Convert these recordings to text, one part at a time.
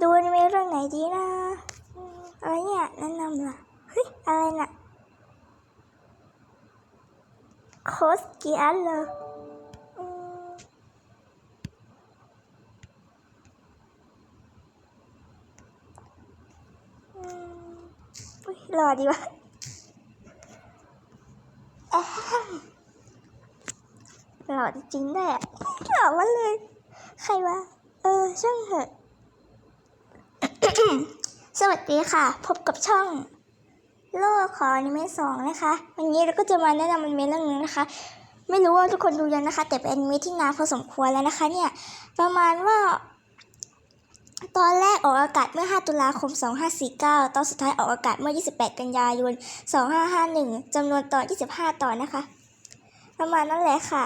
ดูอนิเมะเรื่องไหนดีนะอะไรเนี่ยแนะนำล่ะเฮ้ยอะไรน่ะโคสกียนเหรออืมอืมอุ๊ยรอดีวะหล่อจริงๆด้วยอะหล่อมาเลย ใครวะ เออ ช่างเถอะ สวัสดีค่ะ พบกับช่อง โลกขออนิเมะสองนะคะ วันนี้เราก็จะมาแนะนำอนิเมะเรื่องนึงนะคะ ไม่รู้ว่าทุกคนดูยังนะคะ แต่เป็นอนิเมะที่นานพอสมควรแล้วนะคะ เนี่ย ประมาณว่า ตอนแรกออกอากาศเมื่อ 5 ตุลาคม 2549 ตอนสุดท้ายออกอากาศเมื่อ 28 กันยายน 2551จำนวนตอน 25 ตอนนะคะ ประมาณนั้นแหละค่ะ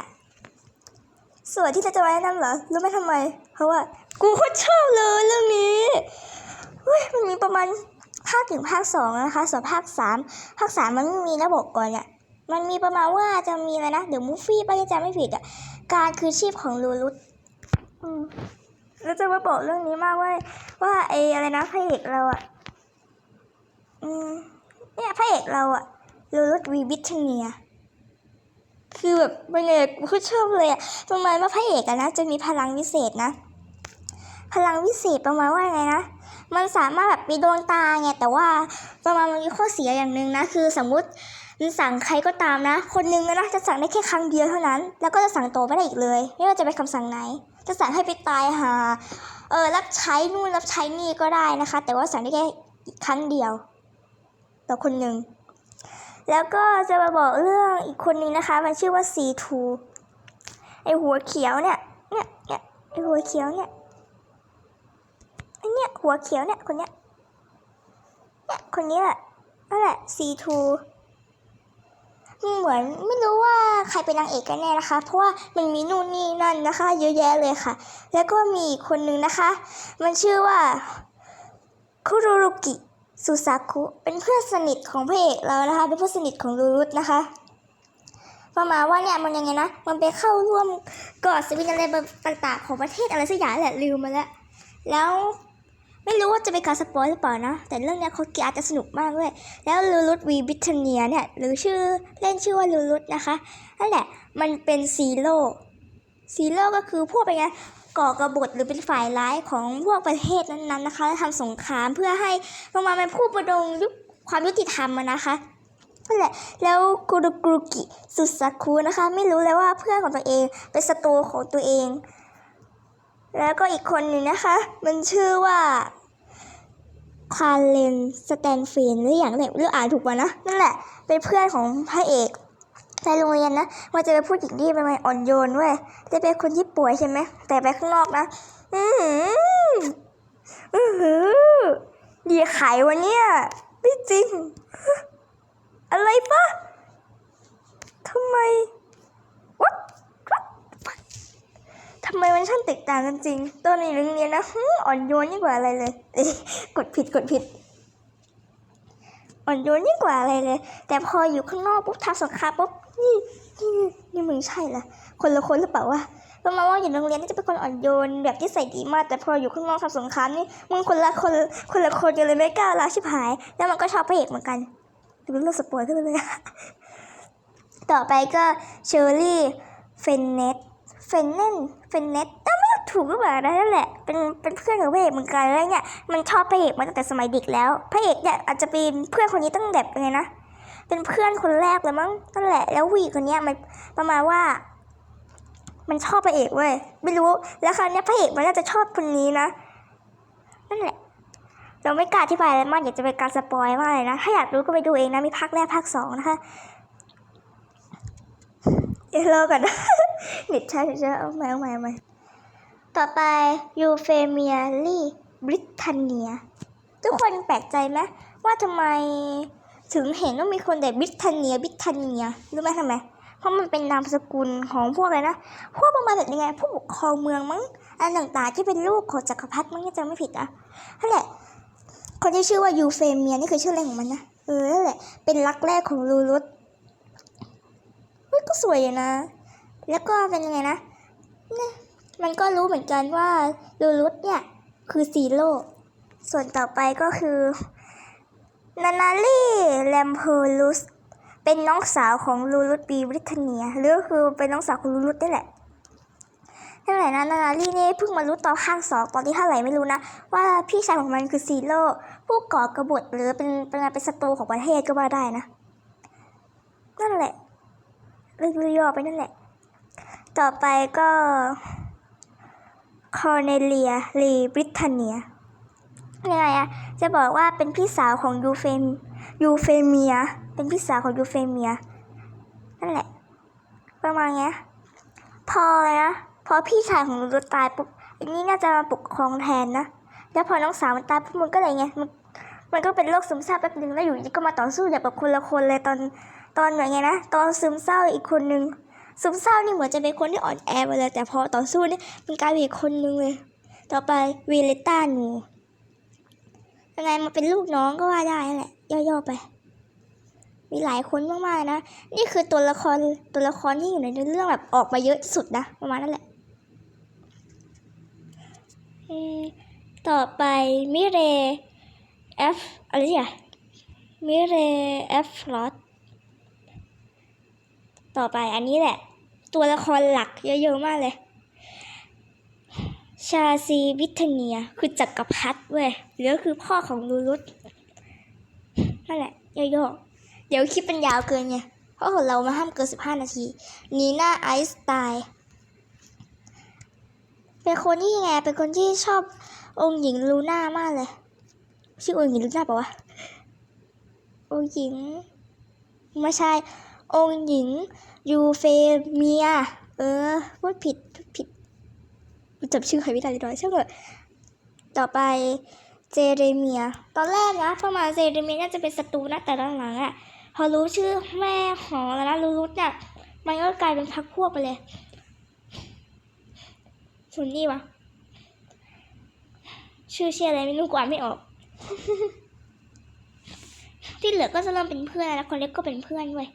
ส่วนที่เราจะมาแนะนำเหรอ รู้ไหมทำไม เพราะว่า กูโคตรชอบเลยเรื่องนี้ มันมีประมาณภาคถึงภาคสองนะคะส่วนภาคสามภาคสามมันไม่มีนะบอกก่อนเนี่ยมันมีประมาณว่าจะมีอะไรนะเดี๋ยวมูฟี่ป้าจะจำไม่ผิดอะการคือชีพของลูรุตอืมแล้วจะมาบอกเรื่องนี้มากว่า ว่าไออะไรนะพระเอกเราอะอืมเนี่ยพระเอกเราอะลูรุตวีบิทเนียคือแบบเป็นไงกูก็ชอบเลยอะประมาณว่าพระเอกอะนะจะมีพลังวิเศษนะ พลังวิเศษประมาณว่าไงนะ มันสามารถแบบมีดวงตาไงแต่ว่าประมาณมันมีข้อเสียอย่างหนึ่งนะคือสมมุติมันสั่งใครก็ตามนะ คนหนึงนะจะสั่งได้แค่ครั้งเดียวเท่านั้น แล้วก็จะสั่งต่อไม่ได้อีกเลยไม่ว่าจะเป็นคำสั่งไหน จะสั่งให้ไปตายหาเออรับใช้นู่นรับใช้นี่ก็ได้นะคะ แต่ว่าสั่งได้แค่ครั้งเดียว ต่อคนหนึ่งแล้วก็จะมาบอกเรื่องอีกคนนึงนะคะ มันชื่อว่า C2 ไอหัวเขียวเนี่ยเนี่ยเนี่ยไอหัวเขียวเนี่ย หัวเขียวเนี่ยคนเนี้ยเนี่ยคนนี้แหละนั่นแหละ C2 เหมือนไม่รู้ว่าใครเป็นนางเอกกันแน่นะคะ เพราะว่ามันมีนู่นนี่นั่นนะคะ เยอะแยะเลยค่ะ แล้วก็มีอีกคนนึงนะคะ มันชื่อว่าคุรุรุกิสุซาคุเป็นเพื่อนสนิทของพระเอกเรานะคะ เป็นเพื่อนสนิทของลูรุตนะคะประมาณว่าเนี่ยมันยังไงนะ มันไปเข้าร่วมกอดสวินอะไรต่างๆ ของประเทศอะไรสักอย่างแหละลืมมาแล้ว แล้ว ไม่รู้ว่าจะเป็นการสปอยหรือเปล่านะ แต่เรื่องเนี้ยเขาเกียร์จะสนุกมากเลยแล้วลูรุตวีบิทเนียเนี่ยหรือชื่อเล่นชื่อว่าลูรุตนะคะนั่นแหละมันเป็นซีโร่ซีโร่ก็คือพวกเป็นไงก่อกบฏหรือเป็นฝ่ายร้ายของพวกประเทศนั้นๆนะคะและทำสงครามเพื่อให้ประมาณเป็นผู้ประดงยุคความยุติธรรมนะคะนั่นแหละแล้วกุรุกุรุกิสุสาคุนะคะ ไม่รู้เลยว่าเพื่อนของตัวเองเป็นศัตรูของตัวเอง แล้วก็อีกคนหนึ่งนะคะ มันชื่อว่าคาเลนสแตนฟีนหรืออย่างไรหรืออ่านถูกป่ะนะนั่นแหละ เป็นเพื่อนของพระเอกในโรงเรียนนะมันจะเป็นผู้หญิงที่เป็นอ่อนโยนเว้ยจะเป็นคนที่ป่วยใช่ไหมแต่ไปข้างนอกนะอือหืออือดีไขวันเนี้ยไม่จริง อะไรปะทำไม what ทำไมมันช่างแตกต่างกันจริงตอนในโรงเรียนนะหืออ่อนโยนยิ่งกว่าอะไรเลยกดผิดกดผิด อ่อนโยนยิ่งกว่าอะไรเลย แต่พออยู่ข้างนอกปุ๊บทำสงครามปุ๊บนี่นี่นี่มึงใช่ละคนละคนหรือเปล่าวะประมาว่าอยู่โรงเรียนนี่จะเป็นคนอ่อนโยนแบบที่ใส่ดีมาก แต่พออยู่ข้างนอกทำสงครามนี่มึงคนละคนคนละคนกันเลยไม่กล้าลาชิบหาย แล้วมันก็ชอบพระเอกเหมือนกันดูเรื่องสปอยขึ้นเลยต่อไปก็เชอร์รี่เฟนเนต ฟนเนนเฟนเน็ตต้องไม่ถูกหรือเปล่านะนั่นแหละ เป็นเป็นเพื่อนของพระเอกเหมือนกันแล้วเนี่ยมันชอบพระเอกมาตั้งแต่สมัยเด็กแล้วพระเอกเนี่ยอาจจะเป็นเพื่อนคนนี้ตั้งแต่ไงนะเป็นเพื่อนคนแรกเลยมั้งนั่นแหละ แล้ววีคนเนี้ยมันประมาณว่า มันชอบพระเอกเว้ยไม่รู้ แล้วคราวเนี้ยพระเอกมันน่าจะชอบคนนี้นะนั่นแหละ เราไม่กล้าอธิบายอะไรมากอยากจะเป็นการสปอยมากเลยนะถ้าอยากรู้ก็ไปดูเองนะมีภาคแรกภาคสองนะคะเดี๋ยวรอก่อนนะ เน็ตช้าเน็ตช้าเอาใหม่เอาใหม่เอาใหม่ต่อไปยูเฟเมียลี่บริทานเนีย ทุกคนแปลกใจไหมว่าทำไมถึงเห็นว่ามีคนแต่บริทานเนียบริทานเนียรู้ไหมทำไมเพราะมันเป็นนามสกุลของพวกอะไรนะพวกประมาณแบบยังไงผู้ปกครองเมืองมั้งอันต่างๆที่เป็นลูกของจักรพรรดิมั้งจำไม่ผิดนะนั่นแหละคนที่ชื่อว่ายูเฟเมียนี่คือชื่ออะไรของมันนะเออนั่นแหละเป็นรักแรกของลูรุตเฮ้ยก็สวยอยู่นะ แล้วก็เป็นยังไงนะเนี่ยมันก็รู้เหมือนกันว่าลูรุตเนี่ย คือซีโร่ส่วนต่อไปก็คือนานาลีแลมเพอรุสเป็นน้องสาวของลูรุตบีบริเทเนียหรือก็คือเป็นน้องสาวของลูรุตนี่แหละนั่นแหละนะนานาลีนี่เพิ่งมารู้ตอนภาคสองตอนที่เท่าไหร่ไม่รู้นะ ว่าพี่ชายของมันคือซีโร่ผู้ก่อกบฏหรือเป็นเป็นเป็นศัตรูของประเทศก็ว่าได้นะ นั่นแหละเรื่องย่อไปนั่นแหละ ต่อไปก็คอร์เนเลียลีบริเทเนียยังไงอะจะบอกว่าเป็นพี่สาวของยูเฟมยูเฟเมีย เป็นพี่สาวของยูเฟเมีย นั่นแหละ ประมาณเนี้ย พอเลยนะ พอพี่ชายของลูรุตายปุ๊บอันนี้น่าจะมาปกครองแทนนะ แล้วพอน้องสาวมันตายปุ๊บมันก็เลยไง มันมันก็เป็นโรคซึมเศร้าแป๊บนึงแล้วอยู่ดีก็มาต่อสู้แบบคนละคนเลยตอนตอนเหมือนไงนะ ตอนซึมเศร้าอีกคนนึง ซึมเศร้านี่เหมือนจะเป็นคนที่อ่อนแอไปเลยแต่พอต่อสู้นี่มันกลายเป็นอีกคนนึงเลย ต่อไปวีเลต้าหนูยังไงมาเป็นลูกน้องก็ว่าได้แหละ ย่อๆไป มีหลายคนมากๆนะ นี่คือตัวละครตัวละครที่อยู่ในเรื่องแบบออกมาเยอะที่สุดนะประมาณนั้นแหละต่อไปมิเรเอฟอะไรเนี่ยมิเรเอฟลอต ต่อไปอันนี้แหละ ตัวละครหลักเยอะๆมากเลย ชาซีวิทเนียคือจักรพรรดิเว้ยหรือคือพ่อของลูรุตนั่นแหละย่อๆเดี๋ยวคลิปเป็นยาวเกินไงเพราะของเรามาห้ามเกิน 15 นาที นีน่าไอสไตล์เป็นคนที่ไง เป็นคนที่ชอบองค์หญิงลูน่ามากเลย ชื่อองค์หญิงลูน่าปะวะ องค์หญิง ไม่ใช่ องค์หญิง ยูเฟเมีย เออ พูดผิดพูดผิดจำชื่อใครไม่ได้เลยใช่ไหมต่อไปเจเรเมีย ตอนแรกนะประมาณเจเรเมียน่าจะเป็นศัตรูนะแต่หลังๆอะ่ะ พอรู้ชื่อแม่ของแล้วนะรู้รุเนี่ยมันก็กลายเป็นพักพวกไปเลยส่วนนี่วะชื่อเชื่ออะไรไม่รู้กว่าไม่ออก ที่เหลือก็จะเริ่มเป็นเพื่อนแล้วคนเล็กก็เป็นเพื่อนด้วย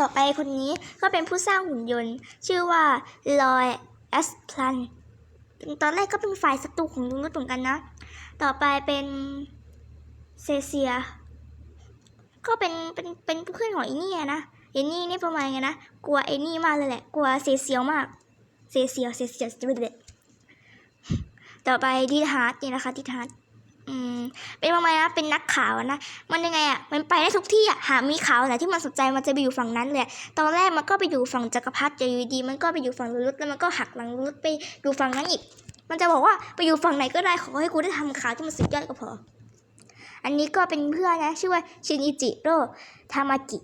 ต่อไปคนนี้ก็เป็นผู้สร้างหุ่นยนต์ ชื่อว่าลอยแอสพลันตอนแรกก็เป็นฝ่ายศัตรูของลุงรุดเหมือนกันนะ ต่อไปเป็นเซเซีย ก็เป็นเป็นเป็นเพื่อนของไอ้นี่อะนะไอ้นี่นี่ประมาณไงนะ กลัวไอ้นี่มากเลยแหละ กลัวเซเซียวมาก เซเซียวเซเซียวจะเป็นเด็ดต่อไปดีฮาร์ดนี่นะคะดีฮาร์ด อืมเป็นประมาณนะเป็นนักข่าวนะมันยังไงอะมันไปได้ทุกที่อะหามีข่าวไหนที่มันสนใจมันจะไปอยู่ฝั่งนั้นเลยตอนแรกมันก็ไปอยู่ฝั่งจักรพรรดิอยู่ดีมันก็ไปอยู่ฝั่งลุรุตแล้วมันก็หักหลังลุรุตไปอยู่ฝั่งนั้นอีก มันจะบอกว่าไปอยู่ฝั่งไหนก็ได้ขอให้กูได้ทำข่าวที่มันสุดยอดก็พอ อันนี้ก็เป็นเพื่อนนะ ชื่อว่าชินอิจิโร่ทามากิ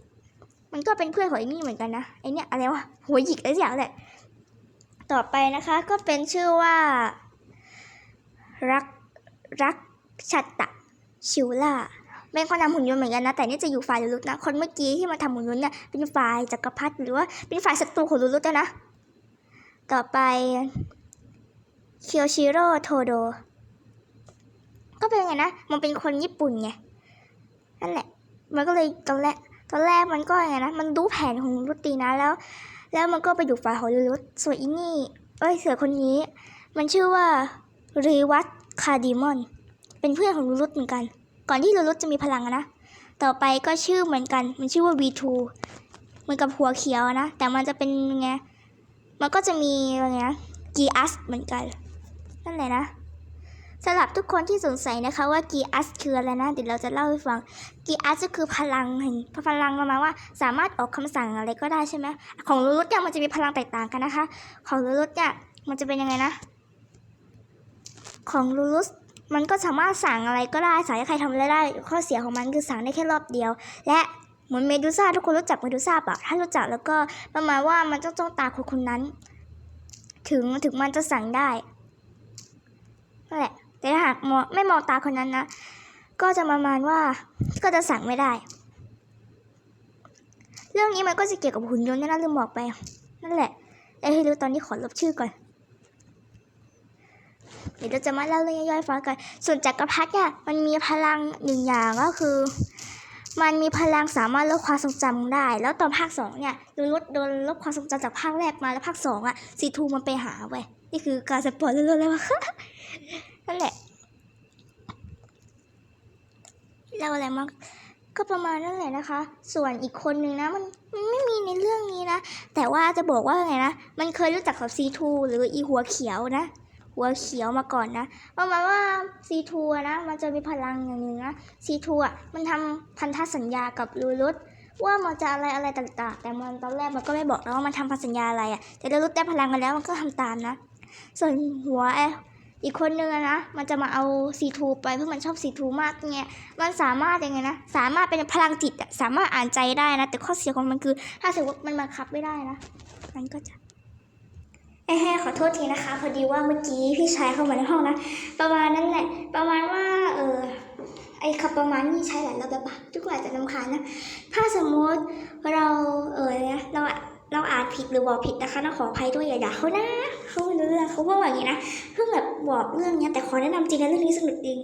มันก็เป็นเพื่อนของไอ้นี่เหมือนกันนะไอเนี้ยอะไรวะหัวหยิกอะไรอย่างแหละต่อไปนะคะก็เป็นชื่อว่า รักรัก ชัตตะชิวล่าเป็นคนทำหุ่นยนต์เหมือนกันนะ แต่นี่จะอยู่ฝ่ายลูรุตนะ คนเมื่อกี้ที่มาทำหุ่นยนต์เนี่ยเป็นฝ่ายจักรพรรดิหรือว่าเป็นฝ่ายศัตรูของลูรุตแล้วนะ ต่อไปเคียวชิโร่โทโดก็เป็นไงนะ มันเป็นคนญี่ปุ่นไง นั่นแหละ มันก็เลยตอนแรกตอนแรกมันก็ไงนะ มันรู้แผนของลูรุตีนะแล้ว แล้วมันก็ไปอยู่ฝ่ายของลูรุตส่วนอีนี่เอ้ยเสือคนนี้ มันชื่อว่ารีวัตคาดิมอน เป็นเพื่อนของลูรุตเหมือนกัน ก่อนที่ลูรุตจะมีพลังนะต่อไปก็ชื่อเหมือนกัน มันชื่อว่า V2 เหมือนกับหัวเขียวนะ แต่มันจะเป็นไง มันก็จะมีอะไรนะกีอัสเหมือนกัน นั่นแหละนะสำหรับทุกคนที่สงสัยนะคะว่ากีอัสคืออะไรนะ เดี๋ยวเราจะเล่าให้ฟังกีอัสก็คือพลังแห่งพลังประมาณว่า สามารถออกคำสั่งอะไรก็ได้ใช่ไหมของลูรุตเนี่ยมันจะมีพลังแตกต่างกันนะคะ ของลูรุตเนี่ยมันจะเป็นยังไงนะ ของลูรุส มันก็สามารถสั่งอะไรก็ได้สั่งให้ใครทำอะไรได้ ข้อเสียของมันคือสั่งได้แค่รอบเดียว และเหมือนเมดูซ่าทุกคนรู้จักเมดูซ่าปะถ้ารู้จักแล้วก็ประมาณว่ามันต้องจ้องตาคนคนนั้น ถึงถึงมันจะสั่งได้นั่นแหละ แต่ถ้าหากมองไม่มองตาคนนั้นนะก็จะประมาณว่าก็จะสั่งไม่ได้ เรื่องนี้มันก็จะเกี่ยวกับหุ่นยนต์นะลืมบอกไป นั่นแหละแต่ให้รู้ตอนนี้ขอลบชื่อก่อน เดี๋ยวเราจะมาเล่าเรื่องย่อยๆฟังกัน ส่วนจักรพรรดิเนี่ยมันมีพลังหนึ่งอย่างก็คือ มันมีพลังสามารถลดความทรงจำได้ แล้วตอนภาคสองเนี่ยโดูลดโดนลดความทรงจำจากภาคแรกมาแล้วภาคสองอะซีทูมันไปหาเว้ยนี่คือการสปอยเรื่อยๆเลยวะนั่นแหละเล่าอะไรมั้งก็ประมาณนั่นแหละนะคะ ส่วนอีกคนนึงนะมันมันไม่มีในเรื่องนี้นะ แต่ว่าจะบอกว่าไงนะ มันเคยรู้จักกับซีทูหรืออีหัวเขียวนะ หัวเขียวมาก่อนนะประมาณว่าซีทูนะมันจะมีพลังอย่างหนึ่งนะซีทูอะมันทำพันธสัญญากับลูรุตว่ามันจะอะไรอะไรต่างๆ แต่มันตอนแรกมันก็ไม่บอกนะว่ามันทำพันธสัญญาอะไรอะแต่ลูรุตได้พลังมาแล้วมันก็ทำตามนะ ส่วนหัวไออีกคนนึงนะ มันจะมาเอาซีทูไปเพราะมันชอบซีทูมากไงมันสามารถยังไงนะ สามารถเป็นพลังจิตอะสามารถอ่านใจได้นะ แต่ข้อเสียของมันคือ ถ้าสมมติมันบังคับไม่ได้นะ มันก็จะ แอะแห่ขอโทษทีนะคะ พอดีว่าเมื่อกี้พี่ชายเข้ามาในห้องนะ ประมาณนั้นแหละ ประมาณว่า เออไอ้คำประมาณนี้ใช้หลายรอบแล้วปะทุกคนอาจจะลำคาญนะ ถ้าสมมติเราเออเนี่ยเราเราอ่านผิดหรือบอกผิดนะคะต้องขออภัยด้วยอย่าด่าเขานะเขาไม่รู้เรื่องเขาพูดว่าอย่างนี้นะเพิ่งแบบบอกเรื่องเนี้ยแต่ขอแนะนำจริงนะเรื่องนี้สนุกจริง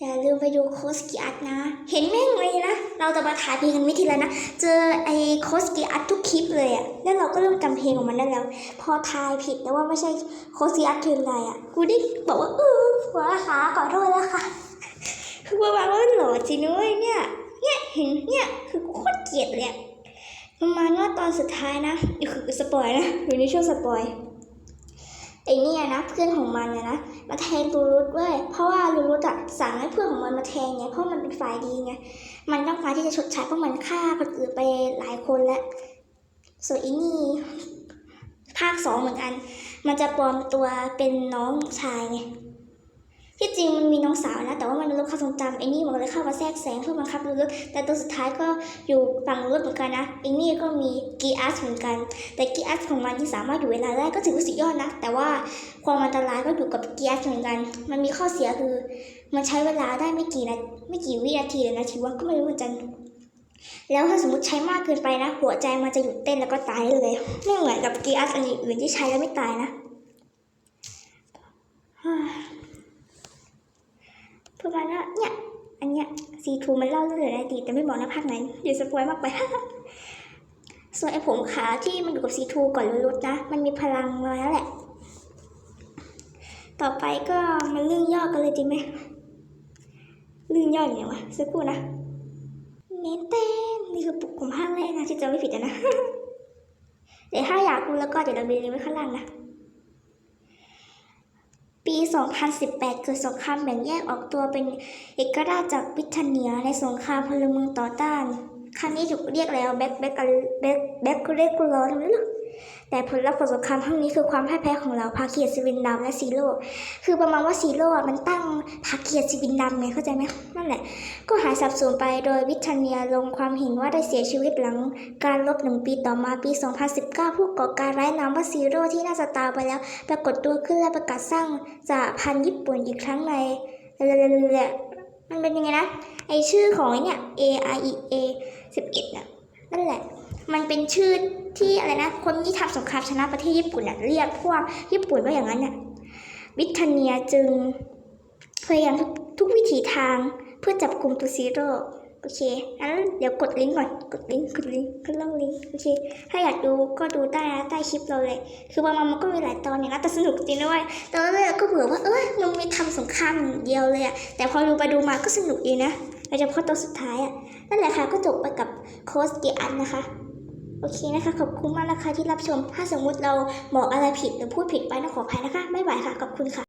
อย่าลืมไปดูโคสกิอัตนะ เห็นแม่งเลยนะ เราจะมาถ่ายเพลงกันไม่ทีละนะ เจอไอ้โคสกิอัตทุกคลิปเลยอะแล้วเราก็เริ่มจำเพลงของมันได้แล้ว พอทายผิดแต่ว่าไม่ใช่โคสกิอัตคืออะไรอะกูได้บอกว่าเออหัวขาขอโทษแล้วค่ะคือประมาว่ามันหล่อจริงนะเว้ยเนี่ยเนี่ยเห็นเนี่ยคือโคตรเกลียดเลยประมาณว่าตอนสุดท้ายนะนี่คือสปอยนะอยู่ในช่วงสปอยไอเนี่ยนะเพื่อนของมันเนี่ยนะ มาแทงลูรุตเว้ยเพราะว่าลูรุตอะสั่งให้เพื่อนของมันมาแทงไงเพราะมันเป็นฝ่ายดีไงมันต้องการที่จะชดใช้เพราะมันฆ่าคนอื่นไปหลายคนแล้วส่วนอีนี่ภาคสองเหมือนกัน มันจะปลอมตัวเป็นน้องชายไง ที่จริงมันมีน้องสาวนะ แต่ว่ามันลบความทรงจำไอ้นี่มันก็เลยเข้ามาแทรกแซงเพื่อบังคับลูรุแต่ตัวสุดท้ายก็อยู่ฝั่งลูรุเหมือนกันนะไอ้นี่ก็มีกีอาร์สเหมือนกัน แต่กีอาร์สของมันที่สามารถอยู่เวลาได้ก็ถือว่าสุดยอดนะ แต่ว่าความอันตรายก็อยู่กับกีอาร์สเหมือนกัน มันมีข้อเสียคือ มันใช้เวลาได้ไม่กี่นาไม่กี่วินาทีเลยนะถือว่าก็ไม่รู้เหมือนกันแล้วถ้าสมมติใช้มากเกินไปนะ หัวใจมันจะหยุดเต้นแล้วก็ตายเลย ไม่เหมือนกับกีอาร์สอันอื่นที่ใช้แล้วไม่ตายนะ ประมาณว่าเนี่ย อันเนี้ยซีทูมันเล่าเรื่องในอดีตแต่ไม่บอกนะภาคไหนเดี๋ยวสปอยมากไปส่วนไอ้ผมขาวที่มันอยู่กับซีทูก่อนรุดนะ มันมีพลังมาแล้วแหละ ต่อไปก็มันเรื่องย่อกันเลยดีไหมเรื่องย่ออย่างไรวะสักครู่นะเน้นเต้นนี่คือปุกกลุ่มภาคแรกนะที่จะไม่ผิดนะ เดี๋ยวถ้าอยากดูแล้วก็เดี๋ยวเราไปลิงก์ไว้ข้างล่างนะ ปี 2018 เกิดสงครามแบ่งแยกออกตัวเป็นเอกราชจากบริเตนเนียในสงครามพลเมืองต่อต้าน ครั้งนี้ถูกเรียกแล้วแบ็กแบ็กแบ็กแบ็กเรกูลอทำไมล่ะ แต่ผลลัพธ์ของสงครามครั้งนี้คือความพ่ายแพ้ของเราพาเกียรติสวินดำและซีโร่คือประมาณว่าซีโร่อะมันตั้งพาเกียรติสวินดำไงเข้าใจไหมนั่นแหละ ก็หายสับสูญไปโดยบริเตนเนียลงความเห็นว่าได้เสียชีวิตหลังการลบหนึ่งปีต่อมาปี 2019 ผู้ก่อการร้ายนามว่าซีโร่ที่น่าจะตายไปแล้ว ปรากฏตัวขึ้นและประกาศสร้างสหพันธ์ญี่ปุ่นอีกครั้งในมันเป็นยังไงนะไอชื่อของไอเนี่ย A I E A 11น่ะนั่นแหละ มันเป็นชื่อที่อะไรนะ คนที่ทำสงครามชนะประเทศญี่ปุ่นน่ะเรียกพวกญี่ปุ่นว่าอย่างนั้นน่ะบริเตนเนียจึงพยายามทุกทุกวิถีทางเพื่อจับกลุ่มตัวซีโร่โอเคงั้นเดี๋ยวกดลิงก์ก่อน กดลิงก์กดลิงก์ก็ล่องลิงก์โอเค ถ้าอยากดูก็ดูได้นะใต้คลิปเราเลย คือบางมันมันก็มีหลายตอนอย่างนั้นแต่สนุกจริงด้วยตอนแรกก็เผื่อว่า เอ้ยมันมีทำสงครามอย่างเดียวเลยอะแต่พอดูไปดูมาก็สนุกดีนะโดยเฉพาะตอนสุดท้ายอะนั่นแหละค่ะก็จบไปกับโค้ชเกียอันนะคะ โอเคนะคะ ขอบคุณมากนะคะที่รับชม ถ้าสมมุติเราบอกอะไรผิดหรือพูดผิดไปนะขออภัยนะคะ ไม่ไหวค่ะ ขอบคุณค่ะ